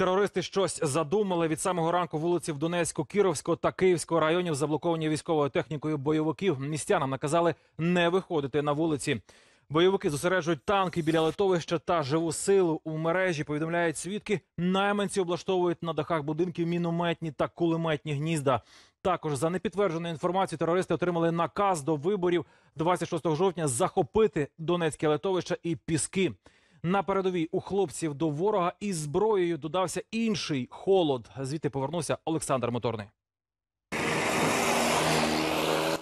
Терористи щось задумали від самого ранку вулиці в Донецьку, Кіровського та Київського районів заблоковані військовою технікою бойовиків. Містянам наказали не виходити на вулиці. Бойовики зосереджують танки біля литовища та живу силу у мережі. Повідомляють свідки. Найманці облаштовують на дахах будинків мінометні та кулеметні гнізда. Також за непідтвердженою інформацією терористи отримали наказ до виборів 26 жовтня захопити Донецьке литовище і піски. На передовій у хлопців до ворога із зброєю додався інший холод. Звідти повернувся Олександр Моторний.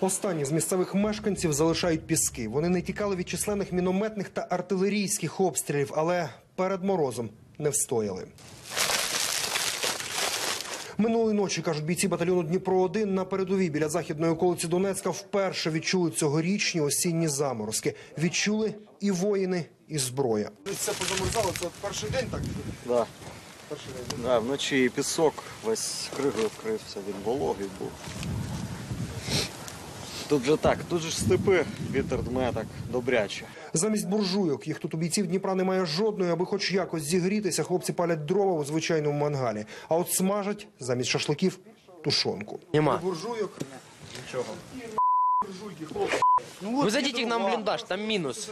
Останні з місцевих мешканців залишають піски. Вони не тікали від численних мінометних та артилерійських обстрілів, але перед морозом не встояли. Минулої ночі, кажуть бійці батальйону Дніпро 1 на передовій біля західної околиці Донецька вперше відчули цьогорічні осінні заморозки. Відчули і воїни, і зброя. Це позамерзало, це перший день так? Да. Да, вночі пісок весь кригою вкрився, він вологий був. Тут же так, тут же ж степи, вітер дме так добряче. Замість буржуйок їх тут у бійців Дніпра немає жодної, аби хоч якось зігрітися. Хлопці палять дрова у звичайному мангалі. А от смажать замість шашликів тушонку. Нема. Буржуйок Вы зайдите к нам в блиндаж, там минус.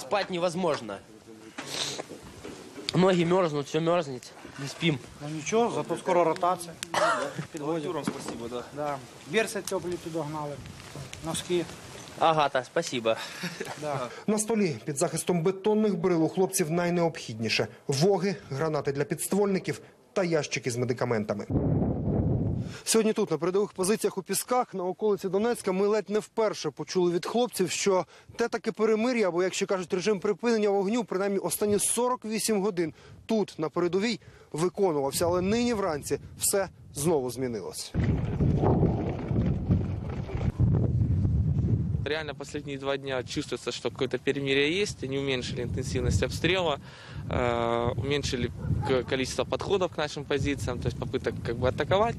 Спать невозможно. Ноги мерзнут, все мерзнет. Не спим. Ну нічого, зато скоро ротація. Волонтерам спасибо, да. да. Берці теплі підогнали, носки. Агата, спасибо. на столі під захистом бетонних брил у хлопців найнеобхідніше: воги, гранати для підствольників та ящики з медикаментами. Сьогодні тут, на передових позиціях у Пісках, на околиці Донецька, ми ледь не вперше почули від хлопців, що те таке перемир'я, або, якщо кажуть, режим припинення вогню, принаймні останні 48 годин тут, на передовій, виконувався. Але нині вранці все знову змінилось. Реально последние два дня чувствуется, что какое-то перемирие есть. Они уменьшили интенсивность обстрела, э, уменьшили к- количество подходов к нашим позициям, то есть попыток как бы атаковать.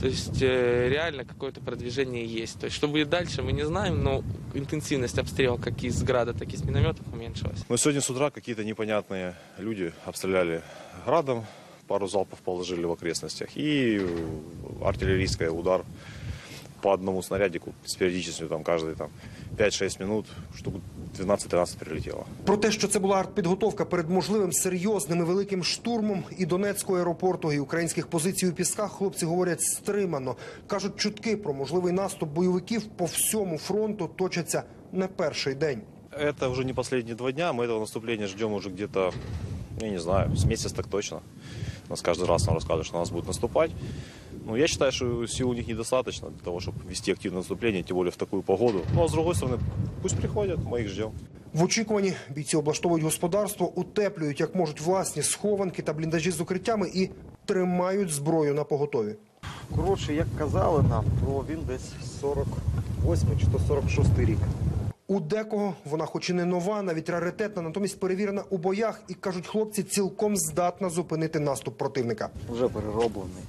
То есть э, реально какое-то продвижение есть. То есть что будет дальше, мы не знаем, но интенсивность обстрела как из града, так и из минометов уменьшилась. Но сегодня с утра какие-то непонятные люди обстреляли градом, пару залпов положили в окрестностях и э, артиллерийский удар по одному снарядику с периодичностью там каждые там 5-6 минут штук 12-13 прилетело. Про те, що це була артпідготовка перед можливим серйозним і великим штурмом і Донецького аеропорту, і українських позицій у пісках, хлопці говорять стримано. кажуть, чутки про можливий наступ бойовиків по всьому фронту точаться не перший день. Это уже не последние два дня, мы этого наступления ждем уже где-то, я не знаю, с месяц так точно. Нас каждый раз нам рассказывают, что нас будут наступать. Ну, я считаю, что сил у них недостаточно для того, чтобы вести активное наступление, тем более в такую погоду. Ну, а с другой стороны, пусть приходят, мы их ждем. В очікуванні бійці облаштовують господарство, утеплюють як можуть власні схованки та бліндажі з укриттями і тримають зброю на поготові. Коротше, як казали нам, то він десь 48 чи то 46 рік. У декого вона, хоч і не нова, навіть раритетна, натомість перевірена у боях, і кажуть, хлопці цілком здатна зупинити наступ противника. Вже перероблений.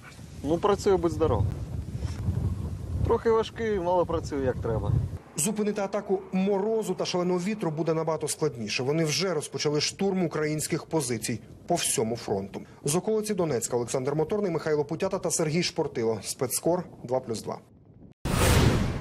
Ну, працює будь здоров. Трохи важкий, але працює як треба. Зупинити атаку морозу та шаленого вітру буде набагато складніше. Вони вже розпочали штурм українських позицій по всьому фронту. З околиці Донецька Олександр Моторний, Михайло Путята та Сергій Шпортило. Спецкор 2+,2.